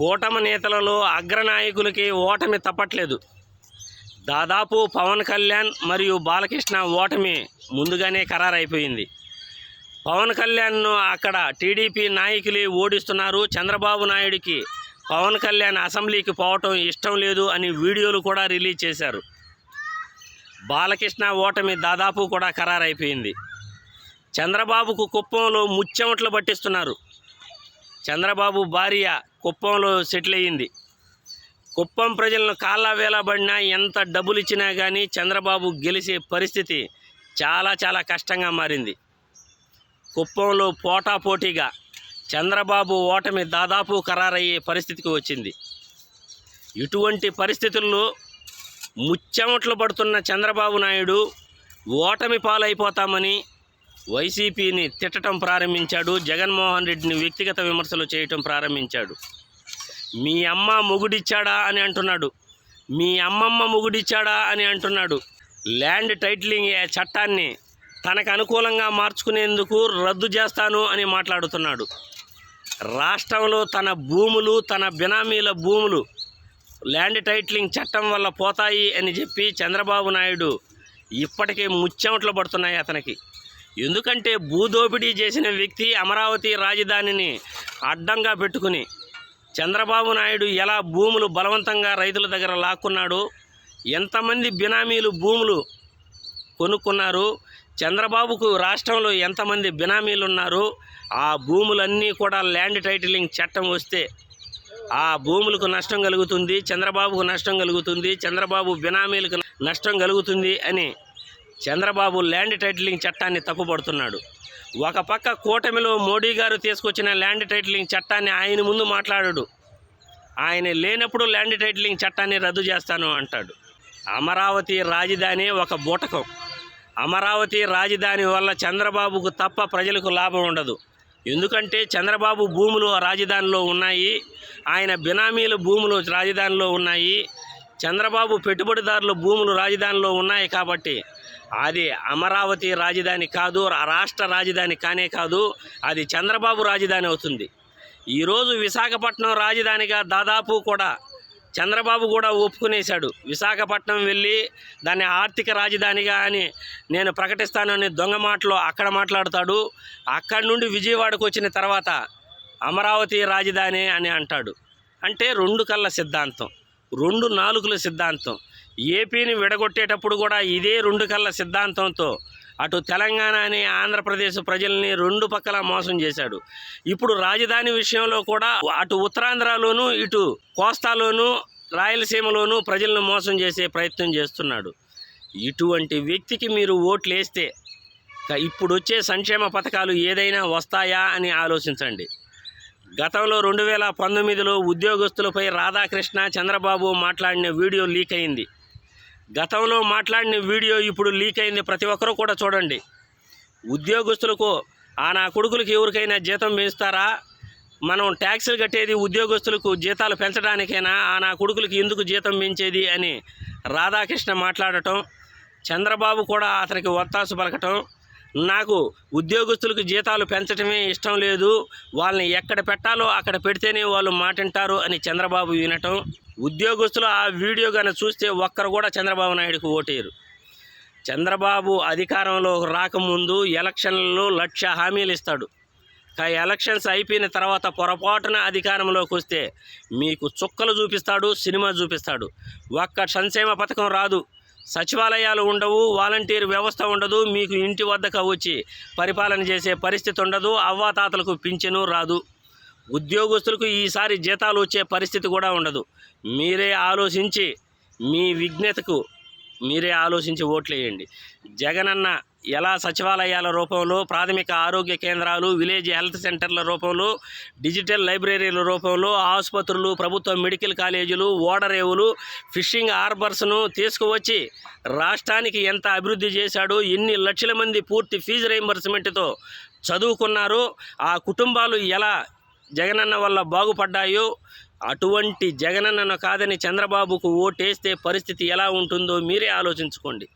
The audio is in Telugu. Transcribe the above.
కూటమి నేతలలో అగ్రనాయకులకి ఓటమి తప్పట్లేదు. దాదాపు పవన్ కళ్యాణ్ మరియు బాలకృష్ణ ఓటమి ముందుగానే ఖరారైపోయింది. పవన్ కళ్యాణ్ను అక్కడ టీడీపీ నాయకులే ఓడిస్తున్నారు. చంద్రబాబు నాయుడికి పవన్ కళ్యాణ్ అసెంబ్లీకి పోవటం ఇష్టం లేదు అని వీడియోలు కూడా రిలీజ్ చేశారు. బాలకృష్ణ ఓటమి దాదాపు కూడా ఖరారైపోయింది. చంద్రబాబుకు కుప్పంలో ముచ్చెమట్లు పట్టిస్తున్నారు. చంద్రబాబు భార్య కుప్పంలో సెటిల్ అయ్యింది. కుప్పం ప్రజలను కాళ్ళ వేలబడినా ఎంత డబ్బులు ఇచ్చినా కానీ చంద్రబాబు గెలిచే పరిస్థితి చాలా చాలా కష్టంగా మారింది. కుప్పంలో పోటాపోటీగా చంద్రబాబు ఓటమి దాదాపు ఖరారయ్యే పరిస్థితికి వచ్చింది. ఇటువంటి పరిస్థితుల్లో ముచ్చెమట్లు పడుతున్న చంద్రబాబు నాయుడు ఓటమి పాలైపోతామని వైసీపీని తిట్టడం ప్రారంభించాడు. జగన్మోహన్ రెడ్డిని వ్యక్తిగత విమర్శలు చేయటం ప్రారంభించాడు. మీ అమ్మ మొగుడిచ్చాడా అని అంటున్నాడు. మీ అమ్మమ్మ మొగుడిచ్చాడా అని అంటున్నాడు. ల్యాండ్ టైటిలింగ్ చట్టాన్ని తనకు అనుకూలంగా మార్చుకునేందుకు రద్దు చేస్తాను అని మాట్లాడుతున్నాడు. రాష్ట్రంలో తన భూములు తన బినామీల భూములు ల్యాండ్ టైటిలింగ్ చట్టం వల్ల పోతాయి అని చెప్పి చంద్రబాబు నాయుడు ఇప్పటికే ముచ్చెమట్లు పడుతున్నాయి అతనికి. ఎందుకంటే భూదోపిడీ చేసిన వ్యక్తి అమరావతి రాజధానిని అడ్డంగా పెట్టుకుని చంద్రబాబు నాయుడు ఎలా భూములు బలవంతంగా రైతుల దగ్గర లాక్కున్నాడు ఎంతమంది బినామీలు భూములు కొనుక్కున్నారు చంద్రబాబుకు రాష్ట్రంలో ఎంతమంది బినామీలు ఉన్నారు ఆ భూములన్నీ కూడా ల్యాండ్ టైటిలింగ్ చట్టం వస్తే ఆ భూములకు నష్టం కలుగుతుంది చంద్రబాబుకు నష్టం కలుగుతుంది చంద్రబాబు బినామీలకు నష్టం కలుగుతుంది అని చంద్రబాబు ల్యాండ్ టైటిలింగ్ చట్టాన్ని తప్పుపడుతున్నాడు. ఒక పక్క కూటమిలో మోడీ గారు తీసుకొచ్చిన ల్యాండ్ టైటిలింగ్ చట్టాన్ని ఆయన ముందు మాట్లాడాడు. ఆయన లేనప్పుడు ల్యాండ్ టైటిలింగ్ చట్టాన్ని రద్దు చేస్తాను అంటాడు. అమరావతి రాజధాని ఒక బూటకం. అమరావతి రాజధాని వల్ల చంద్రబాబుకు తప్ప ప్రజలకు లాభం ఉండదు. ఎందుకంటే చంద్రబాబు భూములు రాజధానిలో ఉన్నాయి. ఆయన బినామీల భూములు రాజధానిలో ఉన్నాయి. చంద్రబాబు పెట్టుబడిదారుల భూములు రాజధానిలో ఉన్నాయి కాబట్టి అది అమరావతి రాజధాని కాదు రా- రాష్ట్ర రాజధాని కానే కాదు అది చంద్రబాబు రాజధాని అవుతుంది. ఈరోజు విశాఖపట్నం రాజధానిగా దాదాపు కూడా చంద్రబాబు కూడా ఒప్పుకునేశాడు. విశాఖపట్నం వెళ్ళి దాన్ని ఆర్థిక రాజధానిగా అని నేను ప్రకటిస్తానని దొంగ మాటలు అక్కడ మాట్లాడతాడు. అక్కడి నుండి విజయవాడకు వచ్చిన తర్వాత అమరావతి రాజధాని అని అంటాడు. అంటే రెండు కళ్ళ సిద్ధాంతం రెండు నాలుగుల సిద్ధాంతం. ఏపీని విడగొట్టేటప్పుడు కూడా ఇదే రెండు కళ్ళ సిద్ధాంతంతో అటు తెలంగాణని ఆంధ్రప్రదేశ్ ప్రజల్ని రెండు పక్కల మోసం చేశాడు. ఇప్పుడు రాజధాని విషయంలో కూడా అటు ఉత్తరాంధ్రలోను ఇటు కోస్తాలోను రాయలసీమలోను ప్రజలను మోసం చేసే ప్రయత్నం చేస్తున్నాడు. ఇటువంటి వ్యక్తికి మీరు ఓట్లు వేస్తే ఇప్పుడు వచ్చే సంక్షేమ పథకాలు ఏదైనా వస్తాయా అని ఆలోచించండి. గతంలో రెండు వేల పంతొమ్మిదిలో ఉద్యోగస్తులపై రాధాకృష్ణ చంద్రబాబు మాట్లాడిన వీడియో లీక్ అయింది. గతంలో మాట్లాడిన వీడియో ఇప్పుడు లీక్ అయింది. ప్రతి ఒక్కరూ కూడా చూడండి. ఉద్యోగస్తులకు ఆ నా కొడుకులకి ఎవరికైనా జీతం పెంచుతారా మనం ట్యాక్సులు కట్టేది ఉద్యోగస్తులకు జీతాలు పెంచడానికైనా? ఆ నా కొడుకులకి ఎందుకు జీతం పెంచేది? అని రాధాకృష్ణ మాట్లాడటం చంద్రబాబు కూడా అతనికి ఒత్తాసు పలకటం నాకు ఉద్యోగస్తులకు జీతాలు పెంచడమే ఇష్టం లేదు. వాళ్ళని ఎక్కడ పెట్టాలో అక్కడ పెడితేనే వాళ్ళు మాటింటారు అని చంద్రబాబు వినటం. ఉద్యోగస్తులు ఆ వీడియో కానీ చూస్తే ఒక్కరు కూడా చంద్రబాబు నాయుడుకు ఓటేరు చంద్రబాబు అధికారంలో రాకముందు ఎలక్షన్లలో లక్ష హామీలు ఇస్తాడు. కా- ఎలక్షన్స్ అయిపోయిన తర్వాత పొరపాటున అధికారంలోకి వస్తే మీకు చుక్కలు చూపిస్తాడు సినిమా చూపిస్తాడు. ఒక్క సంక్షేమ పథకం రాదు. సచివాలయాలు ఉండవు వాలంటీర్ వ్యవస్థ ఉండదు మీకు ఇంటి వద్దకు వచ్చి పరిపాలన చేసే పరిస్థితి ఉండదు అవ్వాతాతలకు పింఛను రాదు. ఉద్యోగస్తులకు ఈసారి జీతాలు వచ్చే పరిస్థితి కూడా ఉండదు. మీరే ఆలోచించి మీ విజ్ఞతకు మీరే ఆలోచించి ఓట్లేయండి. జగనన్న ఎలా సచివాలయాల రూపంలో ప్రాథమిక ఆరోగ్య కేంద్రాలు విలేజ్ హెల్త్ సెంటర్ల రూపంలో డిజిటల్ లైబ్రరీల రూపంలో ఆసుపత్రులు ప్రభుత్వ మెడికల్ కాలేజీలు ఓడరేవులు ఫిషింగ్ హార్బర్స్ను తీసుకువచ్చి రాష్ట్రానికి ఎంత అభివృద్ధి చేశాడో ఎన్ని లక్షల మంది పూర్తి ఫీజు రీంబర్స్మెంట్తో చదువుకున్నారో ఆ కుటుంబాలు ఎలా జగనన్న వల్ల బాగుపడ్డాయో అటువంటి జగనన్నను కాదని చంద్రబాబుకు ఓటేస్తే పరిస్థితి ఎలా ఉంటుందో మీరే ఆలోచించుకోండి.